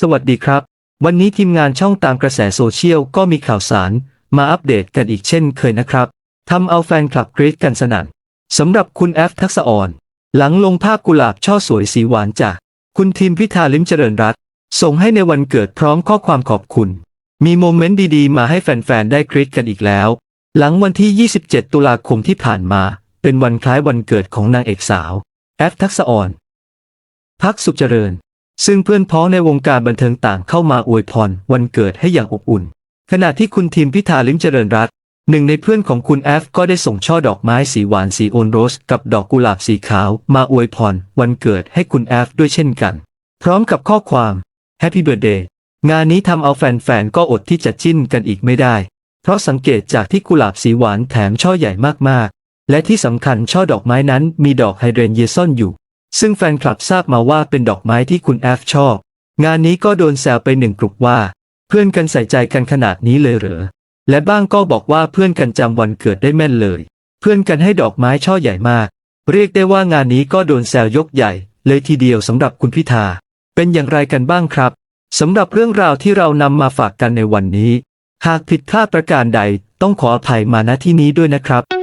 สวัสดีครับ วันนี้ทีมงานช่องตามกระแสโซเชียลก็มีข่าวสาร มาอัปเดตกันอีกเช่นเคยนะครับทำเอาแฟนคลับกรี๊ดกันสนั่นสำหรับคุณแอฟทักษะอ่อน หลังลงภาพกุหลาบช่อสวยสีหวานจากคุณทีมพิธาลิมเจริญรัตส่งให้ในวันเกิดพร้อมข้อความขอบคุณ มีโมเมนต์ดีๆ มาให้แฟนๆได้กรี๊ดกันอีกแล้ว หลังวันที่ 27 ตุลาคมที่ผ่านมา เป็นวันคล้ายวันเกิดของนางเอกสาว แอฟทักษะอ่อน พักสุขเจริญ ซึ่งเพื่อนพ้องในวงการบันเทิงต่างเข้ามาอวยพรวันเกิดให้อย่างอบอุ่น ขณะที่คุณทีมพิธาลิมเจริญรัตหนึ่งในเพื่อนของคุณแอฟก็ได้ส่งช่อดอกไม้สีหวานสีโอนโรส กับดอกกุหลาบสีขาวมาอวยพรวันเกิดให้คุณแอฟด้วยเช่นกัน พร้อมกับข้อความ Happy Birthday งานนี้ทำเอาแฟนๆก็อดที่จะจิ้นกันอีกไม่ได้ เพราะสังเกตจากที่กุหลาบสีหวานแถมช่อใหญ่มากๆ และที่สำคัญช่อดอกไม้นั้นมีดอกไฮเดรนเยซ่อนอยู่ ซึ่งแฟนคลับทราบมาว่าเป็นดอกไม้ที่คุณแอฟชอบ งานนี้ก็โดนแซวไปหนึ่งกลุ่มว่า เพื่อนกันใส่ใจกันขนาดนี้เลยเหรอ และบ้างก็บอกว่าเพื่อนกันจำวันเกิดได้แม่นเลย เพื่อนกันให้ดอกไม้ช่อใหญ่มาก เรียกได้ว่างานนี้ก็โดนแซวยกใหญ่ เลยทีเดียวสำหรับคุณพิธา เป็นอย่างไรกันบ้างครับสำหรับเรื่องราวที่เรานำมาฝากกันในวันนี้ หากผิดพลาดประการใดต้องขออภัยมาณที่นี้ด้วยนะครับ